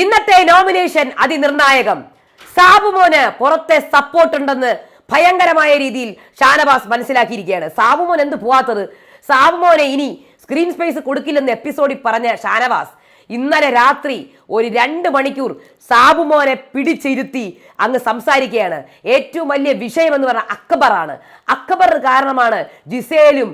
ഇന്നത്തെ നോമിനേഷൻ അതിനിർണായകം. സാബുമോന് പുറത്തെ സപ്പോർട്ട് ഉണ്ടെന്ന് ഭയങ്കരമായ രീതിയിൽ ഷാനവാസ് മനസ്സിലാക്കിയിരിക്കുകയാണ്. സാബുമോൻ എന്ത് പോവാത്തത്? സാബുമോനെ ഇനി സ്ക്രീൻ സ്പേസ് കൊടുക്കില്ലെന്ന് എപ്പിസോഡിൽ പറഞ്ഞ ഷാനവാസ് ഇന്നലെ രാത്രി ഒരു രണ്ട് മണിക്കൂർ സാബുമോനെ പിടിച്ചിരുത്തി അങ്ങ് സംസാരിക്കുകയാണ്. ഏറ്റവും വലിയ വിഷയം എന്ന് പറഞ്ഞാൽ അക്ബറാണ്. അക്ബർ കാരണമാണ് ജിസേലും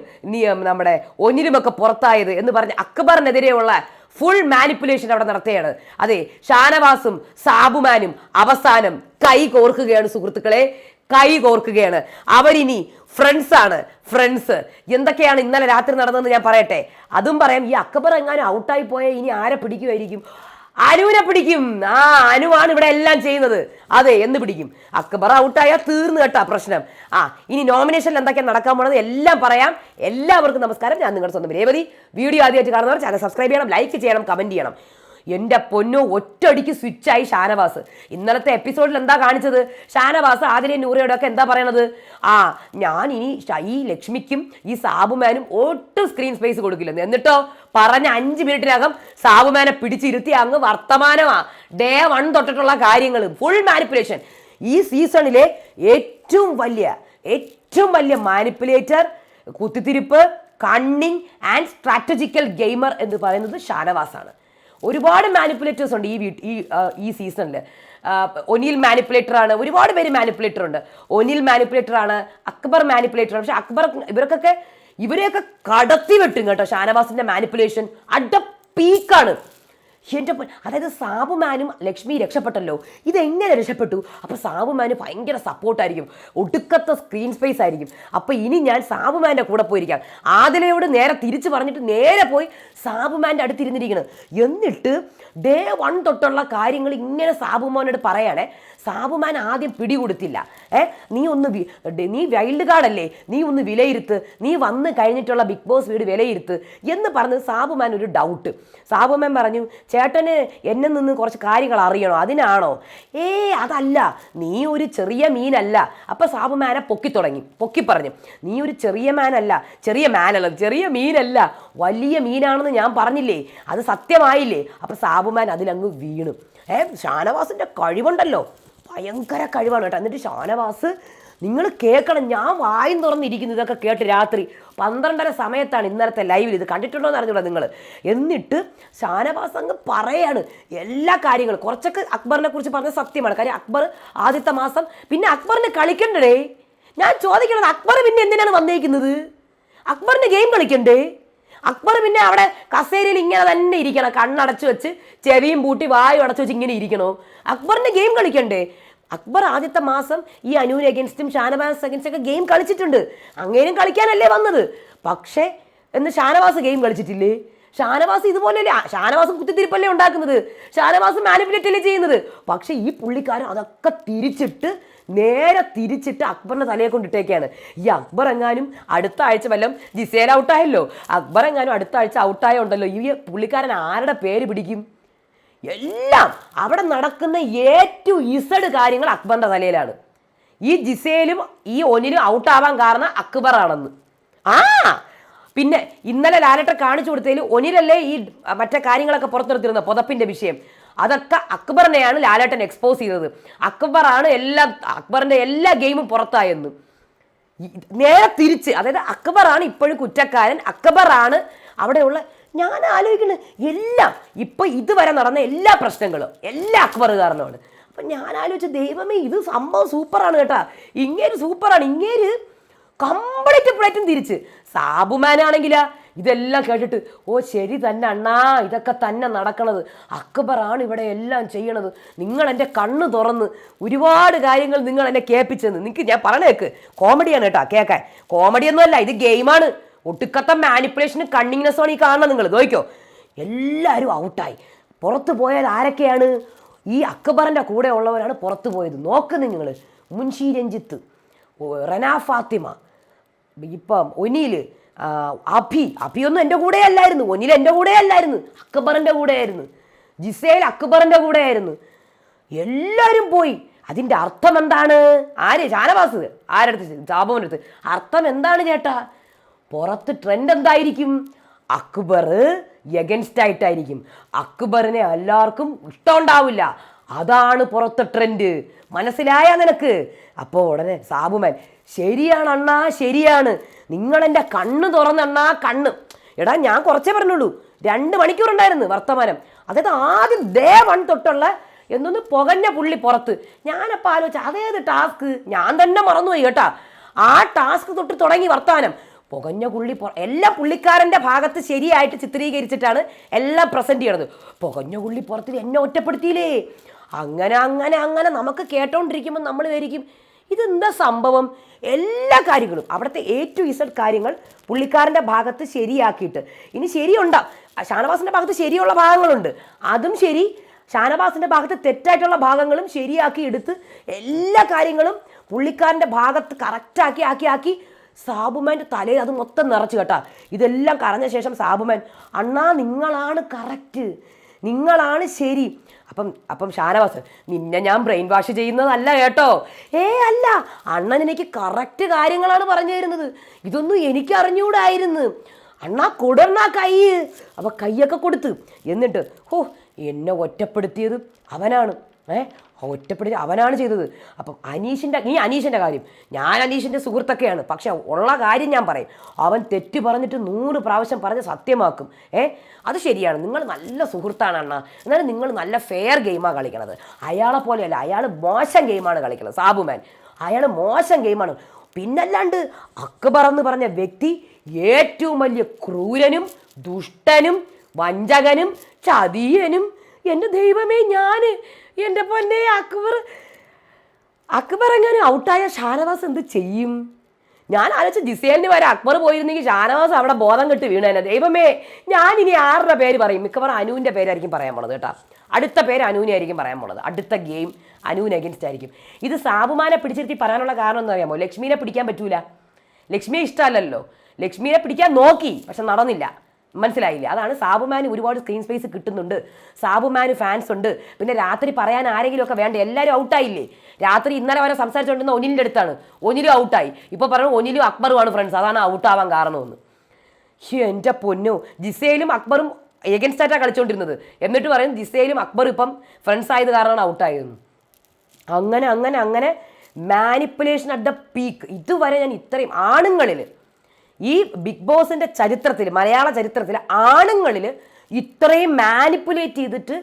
നമ്മുടെ ഒന്നിലുമൊക്കെ പുറത്തായത് എന്ന് പറഞ്ഞ് അക്ബറിനെതിരെയുള്ള ഫുൾ മാനിപ്പുലേഷൻ അവിടെ നടത്തുകയാണ്. അതെ ഷാനവാസും സാബുമാനും അവസാനം കൈ കോർക്കുകയാണ് സുഹൃത്തുക്കളെ. കൈ കോർക്കുകയാണ്. അവരിനി ഫ്രണ്ട്സ് ആണ്. ഫ്രണ്ട്സ് എന്തൊക്കെയാണ് ഇന്നലെ രാത്രി നടന്നതെന്ന് ഞാൻ പറയട്ടെ? അതും പറയാം ഈ അക്ബർ എങ്ങാനും ഔട്ടായി പോയാൽ ഇനി ആരെ പിടിക്കുമായിരിക്കും? അനുവിനെ പിടിക്കും. ആ അനുവാണ് ഇവിടെ എല്ലാം ചെയ്യുന്നത്. അതെ എന്ന് പിടിക്കും. അക്ബർ ഔട്ടായാൽ തീർന്നു കേട്ടാ പ്രശ്നം. ആ ഇനി നോമിനേഷനിൽ എന്തൊക്കെയാണ് നടക്കാൻ പോണത് എല്ലാം പറയാം. എല്ലാവർക്കും നമസ്കാരം. ഞാൻ നിങ്ങളുടെ സ്വന്തം രേവതി. വീഡിയോ ആദ്യമായിട്ട് കാണുന്നവർ ചാനൽ സബ്സ്ക്രൈബ് ചെയ്യണം ലൈക്ക് ചെയ്യണം കമന്റ് ചെയ്യണം. എന്റെ പൊന്നു ഒറ്റയടിക്ക് സ്വിച്ചായി ഷാനവാസ്. ഇന്നലത്തെ എപ്പിസോഡിൽ എന്താ കാണിച്ചത്? ഷാനവാസ് ആദിലെ നൂറയോടെ ഒക്കെ എന്താ പറയണത്? ആ ഞാൻ ഇനി ഈ ലക്ഷ്മിക്കും ഈ സാബുമാനും ഒട്ടും സ്ക്രീൻ സ്പേസ് കൊടുക്കില്ലെന്ന്. എന്നിട്ടോ പറഞ്ഞ അഞ്ച് മിനിറ്റിനകം സാബുമാനെ പിടിച്ചിരുത്തി അങ്ങ് വർത്തമാനമാ. ഡേ വൺ തൊട്ടിട്ടുള്ള കാര്യങ്ങൾ ഫുൾ മാനിപ്പുലേഷൻ ഈ സീസണിലെ ഏറ്റവും വലിയ ഏറ്റവും വലിയ മാനിപ്പുലേറ്റർ കുത്തിത്തിരിപ്പ് കണ്ണിങ് ആൻഡ് സ്ട്രാറ്റജിക്കൽ ഗെയിമർ എന്ന് പറയുന്നത് ഷാനവാസാണ്. ഒരുപാട് മാനിപ്പുലേറ്റേഴ്സ് ഉണ്ട് ഈ ഈ ഈ സീസണിൽ ഒനിൽ മാനിപ്പുലേറ്റർ ആണ്. ഒരുപാട് പേര് മാനിപ്പുലേറ്റർ ഉണ്ട്. ഒനിൽ മാനിപ്പുലേറ്റർ ആണ് അക്ബർ മാനിപ്പുലേറ്റർ പക്ഷെ അക്ബർ ഇവർക്കൊക്കെ ഇവരെയൊക്കെ കടത്തി വെട്ടും കേട്ടോ. ഷാനവാസിന്റെ മാനിപ്പുലേഷൻ അഡ പീക്കാണ് എന്റെ അതായത് സാബുമാനും ലക്ഷ്മി രക്ഷപ്പെട്ടല്ലോ. ഇതെങ്ങനെ രക്ഷപ്പെട്ടു? അപ്പോൾ സാബുമാന് ഭയങ്കര സപ്പോർട്ടായിരിക്കും ഒടുക്കത്തെ സ്ക്രീൻ സ്പേസ് ആയിരിക്കും. അപ്പോൾ ഇനി ഞാൻ സാബുമാന്റെ കൂടെ പോയിരിക്കാം. ആദിലയോട് നേരെ തിരിച്ച് പറഞ്ഞിട്ട് നേരെ പോയി സാബുമാന്റെ അടുത്തിരുന്നിരിക്കണം. എന്നിട്ട് ഡേ വൺ തൊട്ടുള്ള കാര്യങ്ങൾ ഇങ്ങനെ സാബുമാനോട് പറയണേ. സാബുമാൻ ആദ്യം പിടികൊടുത്തില്ല. ഏ നീ ഒന്ന് നീ വൈൽഡ് കാർഡല്ലേ നീ ഒന്ന് വിലയിരുത്ത്. നീ വന്ന് കഴിഞ്ഞിട്ടുള്ള ബിഗ് ബോസ് വീട് വിലയിരുത്ത് എന്ന് പറഞ്ഞ് സാബുമാൻ ഒരു ഡൗട്ട് സാബുമാൻ പറഞ്ഞു ചേട്ടന് എന്നെ നിന്ന് കുറച്ച് കാര്യങ്ങൾ അറിയണോ? അതിനാണോ? ഏ അതല്ല. നീ ഒരു ചെറിയ മീനല്ല. അപ്പം സാബു മാനെ പൊക്കി തുടങ്ങി. പൊക്കി പറഞ്ഞു. നീ ഒരു ചെറിയ മാനല്ല. ചെറിയ മാനല്ല. ചെറിയ മീനല്ല. വലിയ മീനാണെന്ന് ഞാൻ പറഞ്ഞില്ലേ? അത് സത്യമായില്ലേ? അപ്പം സാബു മാൻ അതിലങ്ങ് വീണു. ഏ ഷാനവാസിന്റെ കഴിവുണ്ടല്ലോ. ഭയങ്കര കഴിവാണ് കേട്ടോ. എന്നിട്ട് ഷാനവാസ് നിങ്ങൾ കേൾക്കണം ഞാൻ വായും തുറന്നിരിക്കുന്നു ഇതൊക്കെ കേട്ട് രാത്രി. പന്ത്രണ്ടര സമയത്താണ് ഇന്നലത്തെ ലൈവിൽ ഇത് കണ്ടിട്ടുണ്ടോ എന്ന് അറിഞ്ഞൂടാ നിങ്ങൾ എന്നിട്ട് ഷാനവാസ് അങ്ങ് പറയാണ് എല്ലാ കാര്യങ്ങളും. കുറച്ചൊക്കെ അക്ബറിനെ കുറിച്ച് പറഞ്ഞ സത്യമാണ്. കാര്യം അക്ബർ ആദ്യത്തെ മാസം പിന്നെ അക്ബറിന് കളിക്കണ്ടേ ഞാൻ ചോദിക്കണത് അക്ബർ പിന്നെ എന്തിനാണ് വന്നേക്കുന്നത്? അക്ബറിന് ഗെയിം കളിക്കണ്ടേ? അക്ബർ പിന്നെ അവിടെ കസേരയിൽ ഇങ്ങനെ തന്നെ ഇരിക്കണം. കണ്ണടച്ചു വെച്ച് ചെവിയും പൂട്ടി വായും അടച്ചു വെച്ച് ഇങ്ങനെ ഇരിക്കണോ? അക്ബറിന് ഗെയിം കളിക്കണ്ടേ? അക്ബർ ആദ്യത്തെ മാസം ഈ അനുവിന് എഗൻസ്റ്റും ഷാനവാസ് എഗൻസ്റ്റൊക്കെ ഗെയിം കളിച്ചിട്ടുണ്ട്. അങ്ങേരും കളിക്കാനല്ലേ വന്നത്? പക്ഷേ എന്ന് ഷാനവാസ് ഗെയിം കളിച്ചിട്ടില്ലേ? ഷാനവാസ് ഇതുപോലെയല്ലേ? ഷാനവാസ് കുത്തിത്തിരിപ്പല്ലേ ഉണ്ടാക്കുന്നത്? ഷാനവാസ് മാനിപ്പുലേറ്റ് അല്ലേ ചെയ്യുന്നത്? പക്ഷേ ഈ പുള്ളിക്കാരൻ അതൊക്കെ തിരിച്ചിട്ട് നേരെ തിരിച്ചിട്ട് അക്ബറിന്റെ തലയെ കൊണ്ടിട്ടേക്കാണ്. ഈ അക്ബർ എങ്ങാനും അടുത്ത ആഴ്ച വല്ലതും ജിസേൽ ഔട്ടായല്ലോ അക്ബർ എങ്ങാനും അടുത്ത ആഴ്ച ഔട്ടായ ഉണ്ടല്ലോ ഈ പുള്ളിക്കാരൻ ആരുടെ പേര് പിടിക്കും? എല്ലാം അവിടെ നടക്കുന്ന ഏറ്റവും ഇസഡ് കാര്യങ്ങൾ അക്ബറിന്റെ തലയിലാണ്. ഈ ജിസേലും ഈ ഒനിലും ഔട്ടാവാൻ കാരണം അക്ബറാണെന്ന് ആ പിന്നെ ഇന്നലെ ലാലട്ടർ കാണിച്ചു കൊടുത്തതിൽ ഒനിലല്ലേ ഈ മറ്റേ കാര്യങ്ങളൊക്കെ പുറത്തെടുത്തിരുന്ന പുതപ്പിന്റെ വിഷയം. അതൊക്കെ അക്ബറിനെയാണ് ലാലേട്ടൻ എക്സ്പോസ് ചെയ്തത്. അക്ബറാണ് എല്ലാ അക്ബറിന്റെ എല്ലാ ഗെയിമും പുറത്തായെന്ന്. നേരെ തിരിച്ച് അതായത് അക്ബറാണ് ഇപ്പോഴും കുറ്റക്കാരൻ അക്ബറാണ് അവിടെയുള്ള ഞാൻ ആലോചിക്കുന്നത് എല്ലാം ഇപ്പോൾ ഇതുവരെ നടന്ന എല്ലാ പ്രശ്നങ്ങളും എല്ലാ അക്ബർ കാരണമാണ് അപ്പം ഞാൻ ആലോചിച്ച ദൈവമേ ഇത് സംഭവം സൂപ്പറാണ് കേട്ടാ. ഇങ്ങേര് സൂപ്പറാണ്. ഇങ്ങേര് കംപ്ലീറ്റ് പ്ലേറ്റും തിരിച്ച്. സാബുമാനാണെങ്കിലാ ഇതെല്ലാം കേട്ടിട്ട് ഓ ശരി തന്നെ അണ്ണാ ഇതൊക്കെ തന്നെ നടക്കണത്. അക്ബറാണ് ഇവിടെ എല്ലാം ചെയ്യണത്. നിങ്ങൾ എന്റെ കണ്ണ് തുറന്ന് ഒരുപാട് കാര്യങ്ങൾ നിങ്ങൾ എന്നെ കേൾപ്പിച്ചെന്ന്. നിങ്ങൾക്ക് ഞാൻ പറഞ്ഞേക്ക്. കോമഡിയാണ് കേട്ടോ കേൾക്കാൻ. കോമഡിയൊന്നുമല്ല ഇത് ഗെയിമാണ് ഒട്ടുക്കത്തെ മാനിപ്പുലേഷനും കണ്ണിങ്നെസ്സുമാണ് ഈ കാണുന്നത് നിങ്ങൾ. നോക്കിക്കോ. എല്ലാവരും ഔട്ടായി പുറത്തു പോയാൽ ആരൊക്കെയാണ്? ഈ അക്ബറിന്റെ കൂടെ ഉള്ളവരാണ് പുറത്തു പോയത്. നോക്ക് നിങ്ങൾ. മുൻഷി രഞ്ജിത്ത് റന ഫാത്തിമ ഇപ്പം ഒനിയിൽ അഭി. അഭിയൊന്നും എന്റെ കൂടെ അല്ലായിരുന്നു. ഒനിൽ എന്റെ കൂടെ അല്ലായിരുന്നു. അക്ബറിന്റെ കൂടെയായിരുന്നു ജിസേൽ അക്ബറിന്റെ കൂടെയായിരുന്നു എല്ലാവരും പോയി. അതിന്റെ അർത്ഥം എന്താണ്? ആര്? ഷാനവാസ്. ആരടുത്ത് ജാബോന്റെ അടുത്ത്. അർത്ഥം എന്താണ് ചേട്ടാ? പുറത്ത് ട്രെൻഡ് എന്തായിരിക്കും? അക്ബർ എഗൻസ്റ്റ് ആയിട്ടായിരിക്കും. അക്ബറിനെ എല്ലാവർക്കും ഇഷ്ടമുണ്ടാവില്ല. അതാണ് പുറത്തെ ട്രെൻഡ് മനസ്സിലായ നിനക്ക്? അപ്പോൾ ഉടനെ സാബുമാൻ ശരിയാണ് അണ്ണാ ശരിയാണ്. നിങ്ങളെന്റെ കണ്ണ് തുറന്നണ്ണാ കണ്ണ്. എടാ ഞാൻ കുറച്ചേ പറഞ്ഞുള്ളൂ. രണ്ട് മണിക്കൂറുണ്ടായിരുന്നു വർത്തമാനം. അതായത് ആദ്യം ദേ വൺ തൊട്ടുള്ള എന്നൊന്ന് പുകഞ്ഞ പുള്ളി പുറത്ത്. ഞാനപ്പോൾ ആലോചിച്ച അതേത് ടാസ്ക് ഞാൻ തന്നെ മറന്നുപോയി കേട്ടാ. ആ ടാസ്ക് തൊട്ട് തുടങ്ങി വർത്താനം. പുകഞ്ഞ പുള്ളി എല്ലാ പുള്ളിക്കാരന്റെ ഭാഗത്ത് ശരിയായിട്ട് ചിത്രീകരിച്ചിട്ടാണ് എല്ലാം പ്രസന്റ് ചെയ്യണത്. പുകഞ്ഞ പുള്ളി പുറത്തിൽ എന്നെ ഒറ്റപ്പെടുത്തിയില്ലേ? അങ്ങനെ അങ്ങനെ അങ്ങനെ നമുക്ക് കേട്ടോണ്ടിരിക്കുമ്പോൾ നമ്മൾ വിചാരിക്കും ഇതെന്താ സംഭവം? എല്ലാ കാര്യങ്ങളും അവിടുത്തെ എ ടു ഇസഡ് കാര്യങ്ങൾ പുള്ളിക്കാരന്റെ ഭാഗത്ത് ശരിയാക്കിയിട്ട്. ഇനി ശരിയുണ്ടാവും ഷാനവാസിന്റെ ഭാഗത്ത് ശരിയുള്ള ഭാഗങ്ങളുണ്ട്. അതും ശരി. ഷാനവാസിന്റെ ഭാഗത്ത് തെറ്റായിട്ടുള്ള ഭാഗങ്ങളും ശരിയാക്കി എടുത്ത് എല്ലാ കാര്യങ്ങളും പുള്ളിക്കാരന്റെ ഭാഗത്ത് കറക്റ്റാക്കി ആക്കി ആക്കി സാബുമാന്റെ തലയിൽ അത് മൊത്തം നിറച്ച് കേട്ടാ. ഇതെല്ലാം കറഞ്ഞ ശേഷം സാബുമാൻ അണ്ണാ നിങ്ങളാണ് കറക്റ്റ് നിങ്ങളാണ് ശരി. അപ്പം അപ്പം ഷാനവാസ് നിന്നെ ഞാൻ ബ്രെയിൻ വാഷ് ചെയ്യുന്നതല്ല കേട്ടോ. ഏ അല്ല. അണ്ണൻ എനിക്ക് കറക്റ്റ് കാര്യങ്ങളാണ് പറഞ്ഞു തരുന്നത്. ഇതൊന്നും എനിക്ക് അറിഞ്ഞുകൂടായിരുന്നു അണ്ണാ കൊടുന്ന കൈ. അപ്പോൾ കൈയൊക്കെ കൊടുത്ത് എന്നിട്ട് ഓ എന്നെ ഒറ്റപ്പെടുത്തിയത് അവനാണ്. ഏ ഒറ്റപ്പെടുത്തി അവനാണ് ചെയ്തത്. അപ്പം അനീഷിന്റെ നീ അനീഷിന്റെ കാര്യം. ഞാൻ അനീഷിന്റെ സുഹൃത്തൊക്കെയാണ്. പക്ഷേ ഉള്ള കാര്യം ഞാൻ പറയും. അവൻ തെറ്റ് പറഞ്ഞിട്ട് നൂറ് പ്രാവശ്യം പറഞ്ഞ് സത്യമാക്കും. ഏ? അത് ശരിയാണ്. നിങ്ങൾ നല്ല സുഹൃത്താണ് അണ്ണ. എന്നാലും നിങ്ങൾ നല്ല ഫെയർ ഗെയിമാണ് കളിക്കണത്. അയാളെ പോലെയല്ല. അയാൾ മോശം ഗെയിമാണ് കളിക്കുന്നത് സാബുമാൻ അയാൾ മോശം ഗെയിമാണ് പിന്നല്ലാണ്ട് അക്ബർ എന്ന് പറഞ്ഞ വ്യക്തി ഏറ്റവും വലിയ ക്രൂരനും ദുഷ്ടനും വഞ്ചകനും ചതിയനും എന്റെ ദൈവമേ ഞാൻ എന്റെ പൊന്നെ അക്ബർ. അക്ബർ എങ്ങനെ ഔട്ടായ ഷാനവാസ് എന്ത് ചെയ്യും? ഞാൻ ആലോചിച്ച ജിസേലിന് വരെ അക്ബർ പോയിരുന്നെങ്കിൽ ഷാനവാസ് അവിടെ ബോധം കെട്ട് വീണേനെ. ദൈവമേ ഞാൻ ഇനി ആരുടെ പേര് പറയും? മിക്കവാറും അനുവിന്റെ പേരായിരിക്കും പറയാൻ പോണത് കേട്ടോ. അടുത്ത പേര് അനുവിനെ ആയിരിക്കും പറയാൻ പോണത്. അടുത്ത ഗെയിം അനുവിന് അഗൻസ്റ്റ് ആയിരിക്കും. ഇത് സാബുമാനെ പിടിച്ചിരുത്തി പറയാനുള്ള കാരണം എന്ന് അറിയാമോ? ലക്ഷ്മീനെ പിടിക്കാൻ പറ്റൂല. ലക്ഷ്മിയെ ഇഷ്ടമല്ലല്ലോ. ലക്ഷ്മിയെ പിടിക്കാൻ നോക്കി പക്ഷെ നടന്നില്ല. മനസ്സിലായില്ല? അതാണ് സാബുമാന് ഒരുപാട് സ്ക്രീൻ സ്പേസ് കിട്ടുന്നുണ്ട്. സാബുമാന് ഫാൻസ് ഉണ്ട്. പിന്നെ രാത്രി പറയാൻ ആരെങ്കിലും ഒക്കെ വേണ്ട എല്ലാവരും ഔട്ടായില്ലേ രാത്രി ഇന്നലെ വരെ സംസാരിച്ചുകൊണ്ടിരുന്ന ഒനിലിന്റെ അടുത്താണ്. ഒനിലും ഔട്ടായി ഇപ്പോൾ പറഞ്ഞു ഒനിലും അക്ബറുമാണ് ഫ്രണ്ട്സ് അതാണ് ഔട്ടാവാൻ കാരണമെന്ന്. എന്റെ പൊന്നു. ജിസയിലും അക്ബറും എഗൻസ്റ്റ് ആയിട്ടാണ് കളിച്ചുകൊണ്ടിരുന്നത് എന്നിട്ട് പറയും ജിസയിലും അക്ബർ ഇപ്പം ഫ്രണ്ട്സ് ആയത് കാരണമാണ് ഔട്ടായതെന്ന് അങ്ങനെ അങ്ങനെ അങ്ങനെ മാനിപ്പുലേഷൻ അറ്റ് ദ പീക്ക് ഇതുവരെ ഞാൻ ഇത്രയും ആണുങ്ങളിൽ ഈ ബിഗ് ബോസിന്റെ ചരിത്രത്തിൽ മലയാള ചരിത്രത്തിൽ ആണുങ്ങളിൽ ഇത്രയും മാനിപ്പുലേറ്റ് ചെയ്തിട്ട്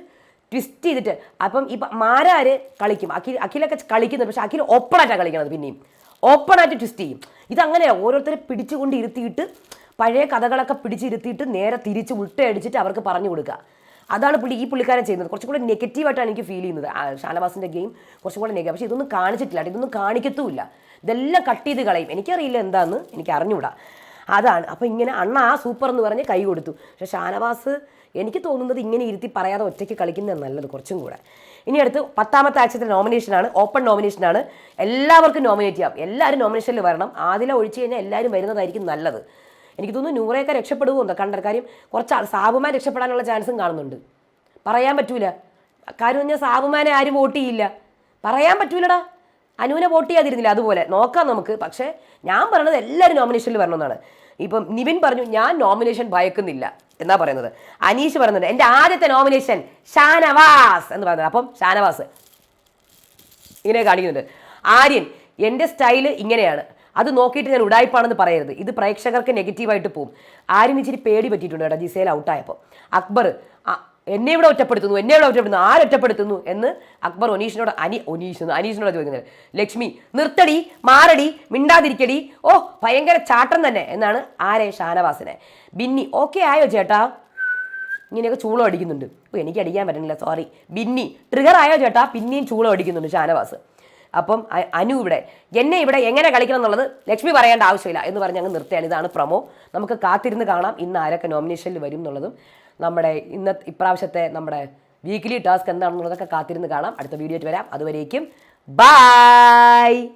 ട്വിസ്റ്റ് ചെയ്തിട്ട് അപ്പം ഇപ്പം മാരാര് കളിക്കും? അഖിൽ അഖിലൊക്കെ കളിക്കുന്നത് പക്ഷെ അഖിൽ ഓപ്പണായിട്ടാണ് കളിക്കുന്നത് പിന്നെയും. ഓപ്പണായിട്ട് ട്വിസ്റ്റ് ചെയ്യും. ഇതങ്ങനെയാണ് ഓരോരുത്തരെ പിടിച്ചുകൊണ്ട് ഇരുത്തിയിട്ട് പഴയ കഥകളൊക്കെ പിടിച്ചിരുത്തിയിട്ട് നേരെ തിരിച്ച് ഉൾട്ടയടിച്ചിട്ട് അവർക്ക് പറഞ്ഞു കൊടുക്കുക. അതാണ് പുള്ളി ഈ പുള്ളിക്കാരൻ ചെയ്യുന്നത്. കുറച്ചും കൂടെ നെഗറ്റീവായിട്ടാണ് എനിക്ക് ഫീൽ ചെയ്യുന്നത്. ഷാനവാസിന്റെ ഗെയിം കുറച്ചും കൂടെ നെഗറ്റീവ് പക്ഷേ ഇതൊന്നും കാണിച്ചിട്ടില്ല. ഇതൊന്നും കാണിക്കത്തുമില്ല. ഇതെല്ലാം കട്ട് ചെയ്ത് കളയും. എനിക്കറിയില്ല എന്താണെന്ന് എനിക്ക് അറിഞ്ഞുകൂടാ അതാണ്. അപ്പോൾ ഇങ്ങനെ അണ്ണ ആ സൂപ്പർ എന്ന് പറഞ്ഞ് കൈ കൊടുത്തു. പക്ഷെ ഷാനവാസ് എനിക്ക് തോന്നുന്നത് ഇങ്ങനെ ഇരുത്തി പറയാതെ ഒറ്റയ്ക്ക് കളിക്കുന്നത് നല്ലത് കുറച്ചും കൂടെ. ഇനി അടുത്ത് പത്താമത്തെ ആഴ്ചത്തെ നോമിനേഷനാണ് ഓപ്പൺ നോമിനേഷനാണ് എല്ലാവർക്കും നോമിനേറ്റ് ചെയ്യാം. എല്ലാവരും നോമിനേഷനിൽ വരണം. ആദ്യം ഒഴിച്ചു കഴിഞ്ഞാൽ എല്ലാവരും വരുന്നതായിരിക്കും നല്ലത്. എനിക്ക് തോന്നുന്നു നൂറേക്കെ രക്ഷപ്പെടുമോ കണ്ട കാര്യം കുറച്ച് സാബുമാൻ രക്ഷപ്പെടാനുള്ള ചാൻസും കാണുന്നുണ്ട്. പറയാൻ പറ്റൂല. കാര്യം പറഞ്ഞാൽ സാബുമാനെ ആരും വോട്ട് ചെയ്യില്ല. പറയാൻ പറ്റൂലടാ. അനുവിനെ വോട്ട് ചെയ്യാതിരുന്നില്ല അതുപോലെ. നോക്കാം നമുക്ക്. പക്ഷേ ഞാൻ പറയുന്നത് എല്ലാവരും നോമിനേഷനിൽ വരണമെന്നാണ്. ഇപ്പം നിവിൻ പറഞ്ഞു ഞാൻ നോമിനേഷൻ ഭയക്കുന്നില്ല എന്നാ പറയുന്നത്. അനീഷ് പറയുന്നുണ്ട് എന്റെ ആദ്യത്തെ നോമിനേഷൻ ഷാനവാസ് എന്ന് പറയുന്നത്. അപ്പം ഷാനവാസ് ഇങ്ങനെ കാണിക്കുന്നുണ്ട്. ആര്യൻ എന്റെ സ്റ്റൈൽ ഇങ്ങനെയാണ്. അത് നോക്കിയിട്ട് ഞാൻ ഉടായ്പാണെന്ന് പറയരുത്. ഇത് പ്രേക്ഷകർക്ക് നെഗറ്റീവായിട്ട് പോകും ആര്യൻ ഇച്ചിരി പേടി പറ്റിയിട്ടുണ്ട് കേട്ടോ ജിസേൽ ഔട്ടായപ്പോൾ അക്ബർ എന്നെ ഇവിടെ ഒറ്റപ്പെടുത്തുന്നു എന്നെ ഇവിടെ ഒറ്റപ്പെടുത്തുന്നു എന്ന് അക്ബർ ഒനീഷിനോട് അനി ഒനീഷ് അനീഷിനോട് ചോദിക്കുന്നത്. ലക്ഷ്മി നിർത്തടി മാറടി മിണ്ടാതിരിക്കടി. ഓ ഭയങ്കര ചാട്ടം തന്നെ എന്നാണ് ആരെ ഷാനവാസിനെ. ബിന്നി ഓക്കെ ആയോ ചേട്ടാ? ഇങ്ങനെയൊക്കെ ചൂളം അടിക്കുന്നുണ്ട്. അപ്പോൾ എനിക്ക് അടിക്കാൻ പറ്റുന്നില്ല സോറി ബിന്നി ട്രിഗർ ആയോ ചേട്ടാ? പിന്നെയും ചൂളം അടിക്കുന്നുണ്ട് ഷാനവാസ്. അപ്പം അനു ഇവിടെ എന്നെ ഇവിടെ എങ്ങനെ കളിക്കണം എന്നുള്ളത് ലക്ഷ്മി പറയേണ്ട ആവശ്യമില്ല എന്ന് പറഞ്ഞ് അങ്ങ് നിർത്തിയാണ് ഇതാണ് പ്രമോ. നമുക്ക് കാത്തിരുന്ന് കാണാം ഇന്ന് ആരൊക്കെ നോമിനേഷനിൽ വരും എന്നുള്ളതും. നമ്മുടെ ഇന്ന ഇപ്രാവശ്യത്തെ നമ്മുടെ വീക്ക്ലി ടാസ്ക് എന്താണെന്നുള്ളതൊക്കെ കാത്തിരുന്ന് കാണാം. അടുത്ത വീഡിയോ ആയിട്ട് വരാം. അതുവരേക്കും ബൈ